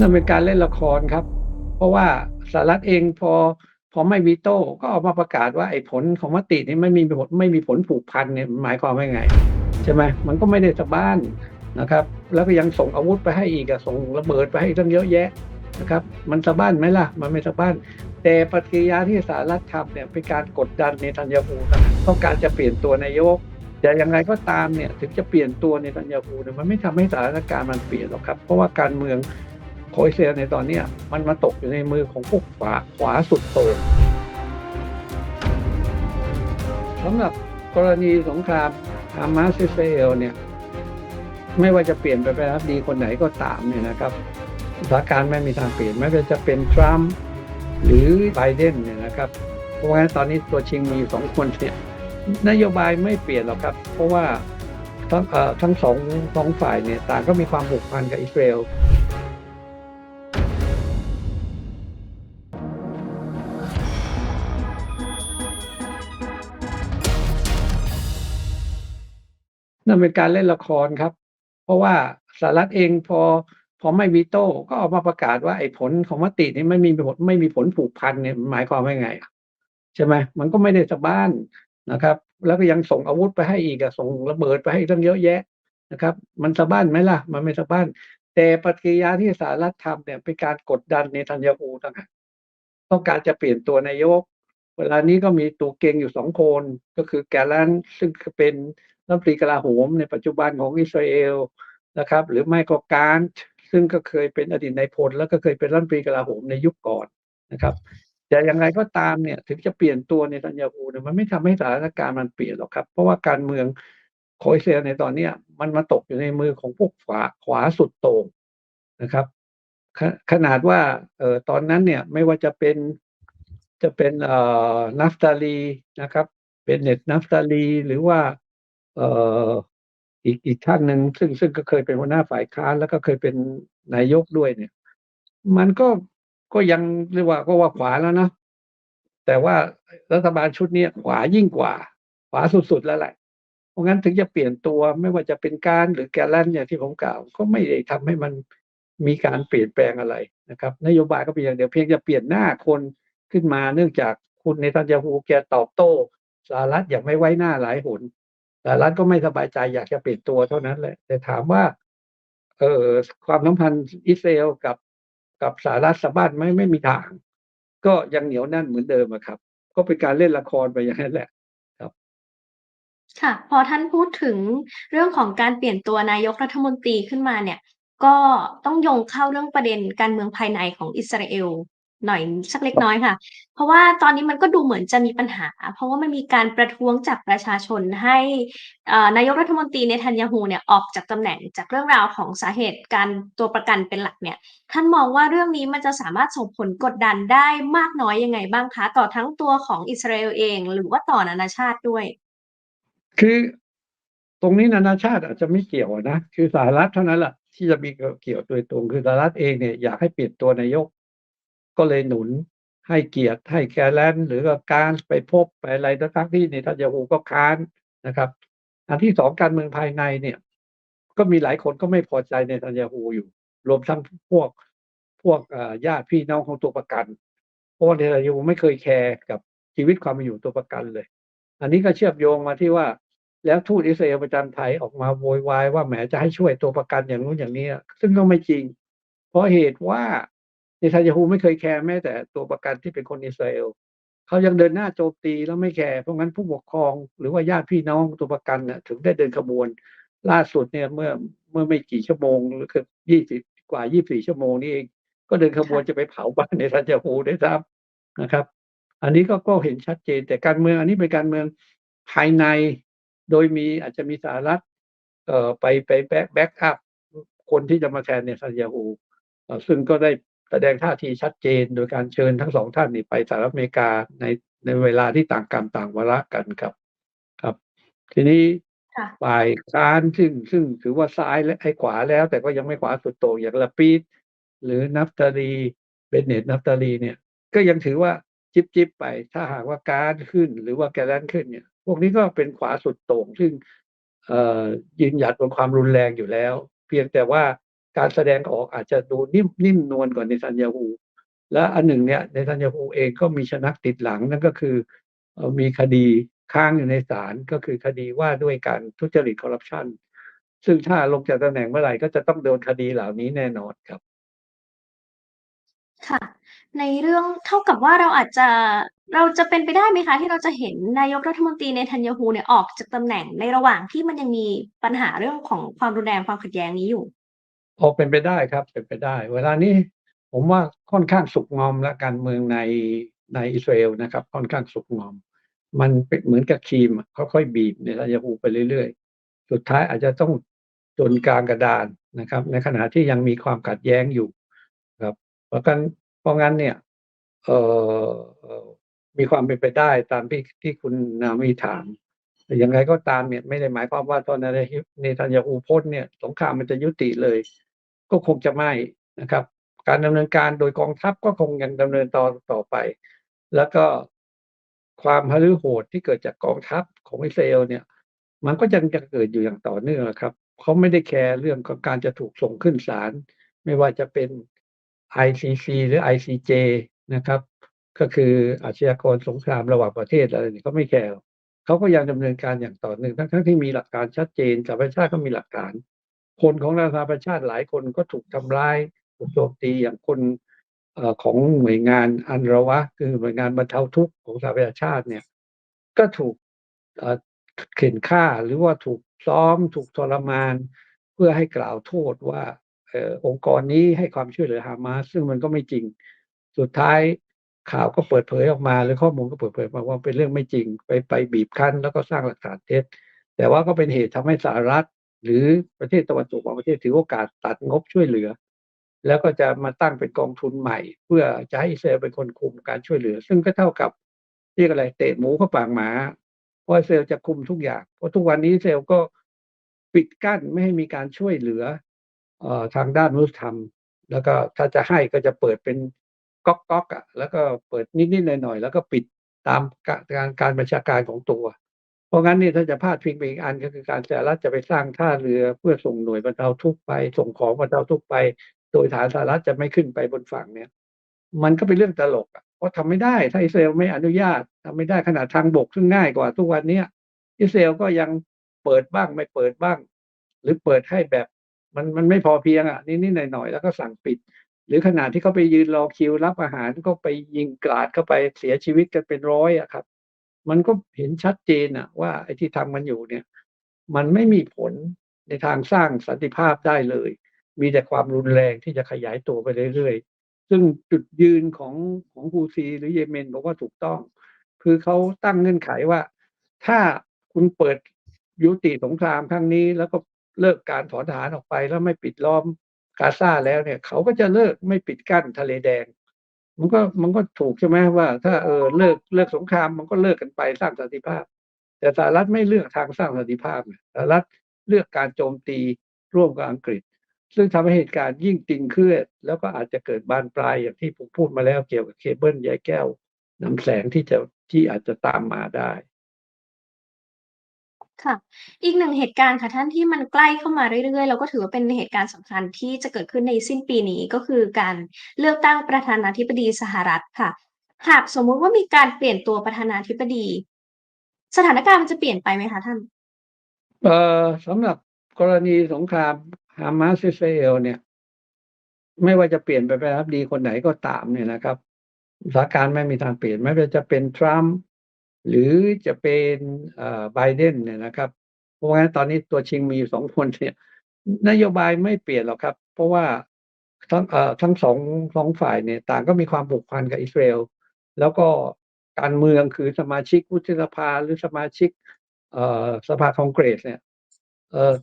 นั่นเป็นการเล่นละครครับ เพราะว่าสหรัฐเองพอพอไม่วีโต้ก็ออกมาประกาศว่าไอ้ผลของมตินี้ไม่มีผลไม่มีผลผูกพันเนี่ยหมายความว่าไง ใช่ไหมมันก็ไม่ได้สะบ้านนะครับ แล้วก็ยังส่งอาวุธไปให้อีกอะส่งระเบิดไปให้ตั้งเยอะแยะนะครับ มันสะบ้านไหมล่ะ มันไม่สะบ้าน แต่ปฏิกิริยาที่สหรัฐทำเนี่ยเป็นการกดดันเนทันยาฮูครับต้องการจะเปลี่ยนตัวนายกแต่ยังไงก็ตามเนี่ยถึงจะเปลี่ยนตัวเนทันยาฮูเนี่ยมันไม่ทำให้สถานการณ์มันเปลี่ยนหรอกครับ เพราะว่าการเมือง ของอิสราเอลในตอนนี้มันมาตกอยู่ในมือของพวกขวาขวาสุดโต่งสำหรับกรณีสงครามฮามาสอิสราเอลเนี่ยไม่ว่าจะเปลี่ยนไปประธานาธิบดีคนไหนก็ตามเนี่ยนะครับสถานการณ์ไม่มีทางเปลี่ยนไม่ว่าจะเป็นทรัมป์หรือไบเดนเนี่ยนะครับเพราะว่าตอนนี้ตัวชิงมีสองคนเนี่ยนโยบายไม่เปลี่ยนหรอกครับ เพราะว่าทั้งทั้งสองสองฝ่ายเนี่ยต่างก็มีความผูกพันกับอิสราเอล นั่นเป็นการเล่นละครครับ เพราะว่าสหรัฐเองพอพอไม่วีโต้ก็ออกมาประกาศว่าไอ้ผลของมตินี้ไม่มีผลไม่มีผลผูกพันเนี่ยหมายความว่าไงใช่ไหมมันก็ไม่ได้สะบ้านนะครับ แล้วก็ยังส่งอาวุธไปให้อีกอะส่งระเบิดไปให้ตั้งเยอะแยะนะครับ มันสะบ้านไหมล่ะ มันไม่สะบ้าน แต่ปฏิกิริยาที่สหรัฐทำเนี่ยเป็นการกดดันเนทันยาฮูต่างหากต้องการจะเปลี่ยนตัวนายก เวลานี้ก็มีตัวเก่งอยู่สองคนก็คือแกลันซึ่งเป็น รัฐมนตรีกลาโหมในปัจจุบันของอิสราเอลนะครับ หรือไม่ก็การ์ซึ่งก็เคยเป็นอดีตนายพลแล้วก็เคยเป็นรัฐมนตรีกลาโหมในยุคก่อนนะครับแต่อย่างไรก็ตามเนี่ยถึงจะเปลี่ยนตัวเนทันยาฮูเนี่ยมันไม่ทำให้สถานการณ์มันเปลี่ยนหรอกครับ เพราะว่าการเมืองของอิสราเอลในตอนเนี้ยมันมาตกอยู่ในมือของพวกขวาขวาสุดโต่งนะครับขขนาดว่าเอ่อตอนนั้นเนี่ยไม่ว่าจะเป็นจะเป็นเอ่อนัฟตาลีนะครับ เป็นเน็ตนัฟตาลี หรือว่า อีกอีกท่านหนึ่งซึ่งซึ่งก็เคยเป็นหัวหน้าฝ่ายค้านแล้วก็เคยเป็นนายกด้วยเนี่ย มันก็ก็ยังเรียกว่าก็ว่าขวาแล้วนะแต่ว่ารัฐบาลชุดนี้ขวายิ่งกว่า ขวาสุดๆแล้วแหละเพราะงั้นถึงจะเปลี่ยนตัวไม่ว่าจะเป็นการหรือแกลลันอย่างที่ผมกล่าว ก็ไม่ได้ทำให้มันมีการเปลี่ยนแปลงอะไรนะครับ นโยบายก็เป็นอย่างเดียวเพียงจะเปลี่ยนหน้าคนขึ้นมาเนื่องจากคุณเนทันยาฮูแกตอบโต้สหรัฐอย่างไม่ไว้หน้าหลายหน สหรัฐก็ไม่สบายใจอยากจะเปลี่ยนตัวเท่านั้นแหละ แต่ถามว่า เอ่อความสัมพันธ์อิสราเอลกับกับสหรัฐสะบ้านไหมไม่มีทาง ก็ยังเหนียวแน่นเหมือนเดิมครับ ก็เป็นการเล่นละครไปอย่างนั้นแหละครับค่ะ พอท่านพูดถึงเรื่องของการเปลี่ยนตัวนายกรัฐมนตรีขึ้นมาเนี่ย ก็ต้องโยงเข้าเรื่องประเด็นการเมืองภายในของอิสราเอล หน่อยสักเล็กน้อยค่ะ เพราะว่าตอนนี้มันก็ดูเหมือนจะมีปัญหา เพราะว่ามันมีการประท้วงจากประชาชนให้นายกรัฐมนตรีเนทันยาฮูเนี่ยออกจากตำแหน่งจากเรื่องราวของสาเหตุการตัวประกันเป็นหลักเนี่ย ท่านมองว่าเรื่องนี้มันจะสามารถส่งผลกดดันได้มากน้อยยังไงบ้างคะต่อทั้งตัวของอิสราเอลเอง หรือว่าต่อนานาชาติด้วย?คือตรงนี้นานาชาติอาจจะไม่เกี่ยวนะ คือสหรัฐเท่านั้นแหละที่จะมีเกี่ยวเกี่ยวโดยตรงคือสหรัฐเองเนี่ยอยากให้เปลี่ยนตัวนายก ก็เลยหนุนให้เกียรติให้แกลนหรือกับการไปพบไปอะไรทั้งๆที่เนทันยาฮูก็ค้านนะครับ อันที่สองการเมืองภายในเนี่ย ก็มีหลายคนก็ไม่พอใจเนทันยาฮูอยู่ รวมทั้งพวกพวกญาติพี่น้องของตัวประกัน เพราะว่าเนทันยาฮูไม่เคยแคร์กับชีวิตความเป็นอยู่ตัวประกันเลย อันนี้ก็เชื่อมโยงมาที่ว่า แล้วทูตอิสราเอลประจำไทยออกมาโวยวายว่าแหมจะให้ช่วยตัวประกันอย่างนู้นอย่างนี้ ซึ่งก็ไม่จริง เพราะเหตุว่า เนทันยาฮูไม่เคยแคร์แม้แต่ตัวประกันที่เป็นคนอิสราเอลเขายังเดินหน้าโจมตีแล้วไม่แคร์เพราะงั้นผู้ปกครองหรือว่าญาติพี่น้องตัวประกันน่ะถึงได้เดินขบวน ล่าสุดเนี่ยเมื่อเมื่อไม่กี่ชั่วโมงหรือเกือบ20กว่า24ชั่วโมงนี้เองก็เดินขบวค่ะนจะไปเผาบ้านเนทันยาฮูด้วยซ้ำนะครับ อันนี้ก็ก็เห็นชัดเจน แต่การเมืองอันนี้เป็นการเมืองภายในโดยมีอาจจะมีสหรัฐเอ่อไปไปแบ็กแบ็กอัปคนที่จะมาแทนเนทันยาฮูเอ่อซึ่งก็ได้ แสดงท่าทีชัดเจน โดยการเชิญทั้งสองท่านนี่ไปสหรัฐอเมริกาในในเวลาที่ต่างกรรมต่างวาระกันครับ ครับ ทีนี้ค่ะฝ่ายค้านซึ่งซึ่งถือว่าซ้ายและไอ้ขวาแล้ว แต่ก็ยังไม่ขวาสุดโต่งอย่าง Lapid หรือ Naftali Bennett Naftali เนี่ย ก็ยังถือว่าจิ๊บๆไป ถ้าหากว่าการ์ดขึ้นหรือว่าแกลลันขึ้นเนี่ย พวกนี้ก็เป็นขวาสุดโต่งซึ่งเอ่อยืนหยัดบนความรุนแรงอยู่แล้ว เพียงแต่ว่า การแสดงออกอาจจะดูนิ่มนิ่มนวลกว่าเนทันยาฮูและอันหนึ่งเนี่ยเนทันยาฮูเองก็มีชนักติดหลังนั่นก็คือมีคดีค้างอยู่ในศาลก็คือคดีว่าด้วยการทุจริตคอร์รัปชันซึ่งถ้าลงจากตำแหน่งเมื่อไหร่ก็จะต้องโดนคดีเหล่านี้แน่นอนครับ ค่ะ ในเรื่องเท่ากับว่าเราอาจจะเราจะเป็นไปได้ไหมคะ ที่เราจะเห็นนายกรัฐมนตรีเนทันยาฮูเนี่ยออกจากตำแหน่งในระหว่างที่มันยังมีปัญหาเรื่องของความรุนแรงความขัดแย้งนี้อยู่ พอเป็นไปได้ครับ เป็นไปได้ เวลานี้ผมว่าค่อนข้างสุกงอมและการเมืองในในอิสราเอลนะครับ ค่อนข้างสุกงอม มันเป็นเหมือนกับครีมค่อยๆบีบเนทันยาฮูไปเรื่อยๆ สุดท้ายอาจจะต้องจนกลางกระดานนะครับ ในขณะที่ยังมีความขัดแย้งอยู่ครับ เพราะกันเพราะงั้นเนี่ยเอ่อเออมีความเป็นไปได้ตามที่ที่คุณนามีถามแต่ย่างไรก็ตามเนี่ยไม่ได้หมายความว่าตอนนั้นเนทันยาฮูพ้นเนี่ยสงครามมันจะยุติเลย ก็คงจะไม่นะครับ การดำเนินการโดยกองทัพก็คงยังดำเนินต่อต่อไป แล้วก็ความหฤโหดที่เกิดจากกองทัพของอิสราเอลเนี่ย มันก็ยังจะเกิดอยู่อย่างต่อเนื่องนะครับเขาไม่ได้แคร์เรื่องของการจะถูกส่งขึ้นศาลไม่ว่าจะเป็น ICC หรือ ICJ นะครับ ก็คืออาชญากรสงครามระหว่างประเทศอะไรนี่เขาไม่แคร์เขาก็ยังดำเนินการอย่างต่อเนื่องทั้งๆที่มีหลักการชัดเจนสหประชาชาติก็มีหลักฐาน คนของนาสหประชาติหลายคนก็ถูกทำร้ายถูกโจมตีอย่างคนอของหน่วยงานอันระวะ คือหน่วยงานบรรเทาทุกข์ของสหประชาชาติเนี่ย ก็ถูกเข็นฆ่าหรือว่าถูกซ้อม ถูกทรมาน เพื่อให้กล่าวโทษว่าอองค์กรนี้ให้ความช่วยเหลือฮามาสซึ่งมันก็ไม่จริง สุดท้ายข่าวก็เปิดเผยออกมา หรือข้อมูลก็เปิดเผยมาว่าเป็นเรื่องไม่จริง ไปไปบีบคั้นแล้วก็สร้างหลักฐานเท็จ แต่ว่าก็เป็นเหตุทำให้สหรัฐ หรือประเทศตะวันตกบางประเทศถือโอกาสตัดงบช่วยเหลือ แล้วก็จะมาตั้งเป็นกองทุนใหม่ เพื่อจะให้อิสราเอลเป็นคนคุมการช่วยเหลือ ซึ่งก็เท่ากับเรียกอะไรเตะหมูเข้าปากหมาเพราะอิสราเอลจะคุมทุกอย่างเพราะทุกวันนี้อิสราเอลก็ปิดกั้นไม่ให้มีการช่วยเหลือเอ่อทางด้านมนุษยธรรม แล้วก็ถ้าจะให้ก็จะเปิดเป็นก๊อกก๊อกอะแล้วก็เปิดนิดๆหน่อยๆแล้วก็ปิดตามการการบัญชาการของตัว เพราะงั้นเนี่ยถ้าจะพาดพิงไปอีกอันก็คือการสหรัฐจะไปสร้างท่าเรือเพื่อส่งหน่วยบรรเทาทุกข์ไป ส่งของบรรเทาทุกข์ไป โดยฐานสหรัฐจะไม่ขึ้นไปบนฝั่งเนี่ย มันก็เป็นเรื่องตลกอะเพราะทำไม่ได้ถ้าอิสราเอลไม่อนุญาตทำไม่ได้ขนาดทางบกซึ่งง่ายกว่าทุกวันเนี้ยอิสราเอลก็ยังเปิดบ้างไม่เปิดบ้าง หรือเปิดให้แบบมันมันไม่พอเพียงอะนิดๆหน่อยๆแล้วก็สั่งปิด หรือขนาดที่เขาไปยืนรอคิวรับอาหารก็ไปยิงกราดเข้าไปเสียชีวิตกันเป็นร้อยอะครับ มันก็เห็นชัดเจนอะว่าไอ้ที่ทำมันอยู่เนี่ย มันไม่มีผลในทางสร้างสันติภาพได้เลย มีแต่ความรุนแรงที่จะขยายตัวไปเรื่อยๆ ซึ่งจุดยืนของของฮูซีหรือเยเมนบอกว่าถูกต้อง คือเขาตั้งเงื่อนไขว่า ถ้าคุณเปิดยุติสงครามครั้งนี้ แล้วก็เลิกการถอนทหารออกไปแล้วไม่ปิดล้อมกาซาแล้วเนี่ย เขาก็จะเลิกไม่ปิดกั้นทะเลแดง มันก็มันก็ถูกใช่ไหมว่า ถ้าเออเลิกเลิกสงครามมันก็เลิกกันไปสร้างสันติภาพ แต่สหรัฐไม่เลือกทางสร้างสันติภาพสหรัฐเลือกการโจมตีร่วมกับอังกฤษ ซึ่งทำให้เหตุการณ์ยิ่งตึงเครียดแล้วก็อาจจะเกิดบานปลายอย่างที่ผมพูดมาแล้วเกี่ยวกับเคเบิลใยแก้วนำแสงที่จะที่อาจจะตามมาได้ ค่ะ อีกหนึ่งเหตุการณ์ค่ะท่านที่มันใกล้เข้ามาเรื่อยๆ แล้วก็ถือว่าเป็นเหตุการณ์สำคัญที่จะเกิดขึ้นในสิ้นปีนี้ก็คือการเลือกตั้งประธานาธิบดีสหรัฐค่ะ หากสมมุติว่ามีการเปลี่ยนตัวประธานาธิบดี สถานการณ์มันจะเปลี่ยนไปไหมคะท่าน เอ่อสำหรับกรณีสงครามฮามาสอิสราเอลเนี่ย ไม่ว่าจะเปลี่ยนไปไประธานาธิบดีคนไหนก็ตามเนี่ยนะครับสถานการณ์ไม่มีทางเปลี่ยนไม่ว่าจะเป็นทรัมป์ หรือจะเป็นไบเดนเนี่ยนะครับ เพราะงั้นตอนนี้ตัวชิงมีอยู่สองคนเนี่ยนโยบายไม่เปลี่ยนหรอกครับ เพราะว่าทั้งทั้งสองสองฝ่ายเนี่ยต่างก็มีความผูกพันกับอิสราเอลแล้วก็การเมืองคือสมาชิกวุฒิสภาหรือสมาชิกอ่อสภาคองเกรสเนี่ย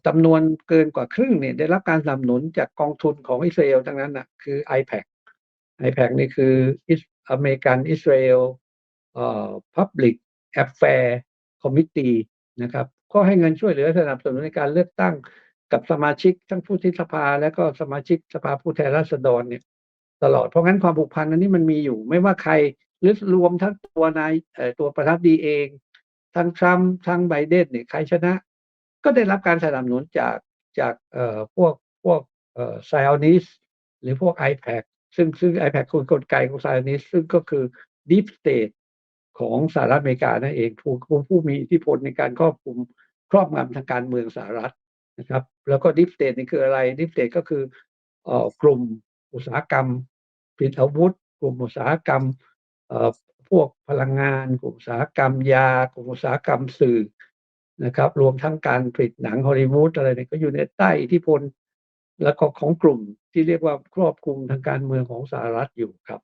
จำนวนเกินกว่าครึ่งเนี่ยได้รับการสนับสนุนจากกองทุนของอิสราเอลทั้งนั้นนะคือ IPAC IPAC นี่คืออเมริกันอิสราเอลพับลิก เอ่อ Public Affair Committee นะครับก็ให้เงินช่วยเหลือสนับสนุนในการเลือกตั้งกับสมาชิกทั้งผู้ที่สภา และก็สมาชิกสภาผู้แทนราษฎรเนี่ยตลอดเพราะงั้นความผูกพันอันนี้มันมีอยู่ ไม่ว่าใครหรือรวมทั้งตัวนายเอ่อตัวประธานดีเอง ทั้งทรัมป์ทั้งไบเดนเนี่ยใครชนะ ก็ได้รับการสนับสนุนจากจากเอ่อพวกพวกเอ่อ Zionist หรือพวก IPAC ซึ่งซึ่ง IPAC คือกลไกของ Zionist ซึ่งก็คือ Deep State ของสหรัฐอเมริกานั่นเองผู้ผู้มีอิทธิพลในการครอบคลุมครอบงำทางการเมืองสหรัฐนะครับ แล้วก็ Deep State นี่คืออะไร Deep State ก็คืออกลุ่มอุตสาหกรรมผลิตอาวุธ กลุ่มอุตสาหกรรมพวกพลังงาน กลุ่มอุตสาหกรรมยา กลุ่มอุตสาหกรรมสื่อนะครับ รวมทั้งการผลิตหนังฮอลลีวูดอะไรเนี่ยก็อยู่ในใต้อิทธิพล แล้วก็ของกลุ่มที่เรียกว่าครอบคลุมทางการเมืองของสหรัฐอยู่ครับ